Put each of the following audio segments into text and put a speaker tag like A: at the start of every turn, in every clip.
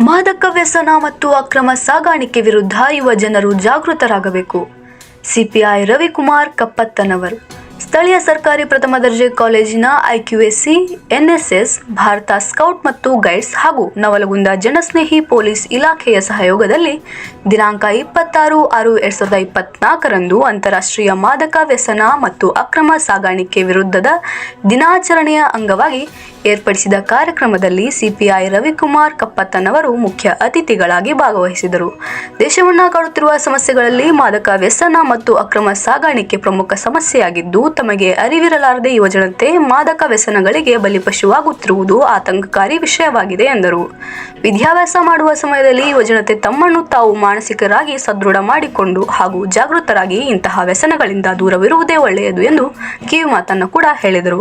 A: ಮಾದಕ ವ್ಯಸನ ಮತ್ತು ಅಕ್ರಮ ಸಾಗಾಣಿಕೆ ವಿರುದ್ಧ ಯುವ ಜನರು ಜಾಗೃತರಾಗಬೇಕು. ಸಿಪಿಐ ರವಿಕುಮಾರ್ ಕಪ್ಪತ್ತನವರ್. ಸ್ಥಳೀಯ ಸರ್ಕಾರಿ ಪ್ರಥಮ ದರ್ಜೆ ಕಾಲೇಜಿನ ಐಕ್ಯುಎಸ್ಸಿ, ಎನ್ಎಸ್ಎಸ್, ಭಾರತ ಸ್ಕೌಟ್ ಮತ್ತು ಗೈಡ್ಸ್ ಹಾಗೂ ನವಲಗುಂದ ಜನಸ್ನೇಹಿ ಪೊಲೀಸ್ ಇಲಾಖೆಯ ಸಹಯೋಗದಲ್ಲಿ ದಿನಾಂಕ ಇಪ್ಪತ್ತಾರು ಆರು ಎರಡ್ ಸಾವಿರದ ಇಪ್ಪತ್ನಾಲ್ಕರಂದು ಅಂತಾರಾಷ್ಟ್ರೀಯ ಮಾದಕ ವ್ಯಸನ ಮತ್ತು ಅಕ್ರಮ ಸಾಗಾಣಿಕೆ ವಿರುದ್ಧದ ದಿನಾಚರಣೆಯ ಅಂಗವಾಗಿ ಏರ್ಪಡಿಸಿದ ಕಾರ್ಯಕ್ರಮದಲ್ಲಿ ಸಿಪಿಐ ರವಿಕುಮಾರ್ ಕಪ್ಪತ್ತನವರು ಮುಖ್ಯ ಅತಿಥಿಗಳಾಗಿ ಭಾಗವಹಿಸಿದರು. ದೇಶವನ್ನ ಕಾಡುತ್ತಿರುವ ಸಮಸ್ಯೆಗಳಲ್ಲಿ ಮಾದಕ ವ್ಯಸನ ಮತ್ತು ಅಕ್ರಮ ಸಾಗಾಣಿಕೆ ಪ್ರಮುಖ ಸಮಸ್ಯೆಯಾಗಿದ್ದು ತಮಗೆ ಅರಿವಿರಲಾರದೆ ಯುವಜನತೆ ಮಾದಕ ವ್ಯಸನಗಳಿಗೆ ಬಲಿಪಶುವಾಗುತ್ತಿರುವುದು ಆತಂಕಕಾರಿ ವಿಷಯವಾಗಿದೆ ಎಂದರು. ವಿದ್ಯಾಭ್ಯಾಸ ಮಾಡುವ ಸಮಯದಲ್ಲಿ ಯುವಜನತೆ ತಮ್ಮನ್ನು ತಾವು ಮಾನಸಿಕರಾಗಿ ಸದೃಢ ಮಾಡಿಕೊಂಡು ಹಾಗೂ ಜಾಗೃತರಾಗಿ ಇಂತಹ ವ್ಯಸನಗಳಿಂದ ದೂರವಿರುವುದೇ ಒಳ್ಳೆಯದು ಎಂದು ಕಿವಿ ಮಾತನ್ನು ಕೂಡ ಹೇಳಿದರು.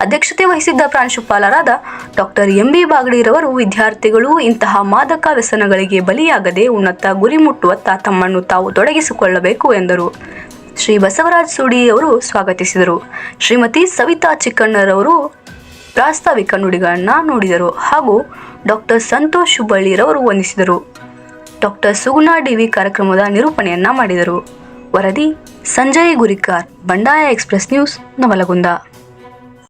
A: ಅಧ್ಯಕ್ಷತೆ ವಹಿಸಿದ್ದ ಪ್ರಾಂಶುಪಾಲರಾದ ಡಾಕ್ಟರ್ ಎಂಬಿ ಬಾಗಡಿರವರು, ವಿದ್ಯಾರ್ಥಿಗಳು ಇಂತಹ ಮಾದಕ ವ್ಯಸನಗಳಿಗೆ ಬಲಿಯಾಗದೆ ಉನ್ನತ ಗುರಿ ಮುಟ್ಟುವತ್ತ ತಮ್ಮನ್ನು ತಾವು ತೊಡಗಿಸಿಕೊಳ್ಳಬೇಕು ಎಂದರು. ಶ್ರೀ ಬಸವರಾಜ್ ಸೂಡಿ ಅವರು ಸ್ವಾಗತಿಸಿದರು. ಶ್ರೀಮತಿ ಸವಿತಾ ಚಿಕ್ಕಣ್ಣರವರು ಪ್ರಾಸ್ತಾವಿಕ ನುಡಿಗಳನ್ನು ನೋಡಿದರು ಹಾಗೂ ಡಾಕ್ಟರ್ ಸಂತೋಷ್ ಹುಬ್ಬಳ್ಳಿರವರು ವಂದಿಸಿದರು. ಡಾಕ್ಟರ್ ಸುಗುಣಾ ಡಿವಿ ಕಾರ್ಯಕ್ರಮದ ನಿರೂಪಣೆಯನ್ನ ಮಾಡಿದರು. ವರದಿ, ಸಂಜಯ್ ಗುರಿಕಾರ್, ಬಂಡಾಯ ಎಕ್ಸ್ಪ್ರೆಸ್ ನ್ಯೂಸ್, ನವಲಗುಂದ.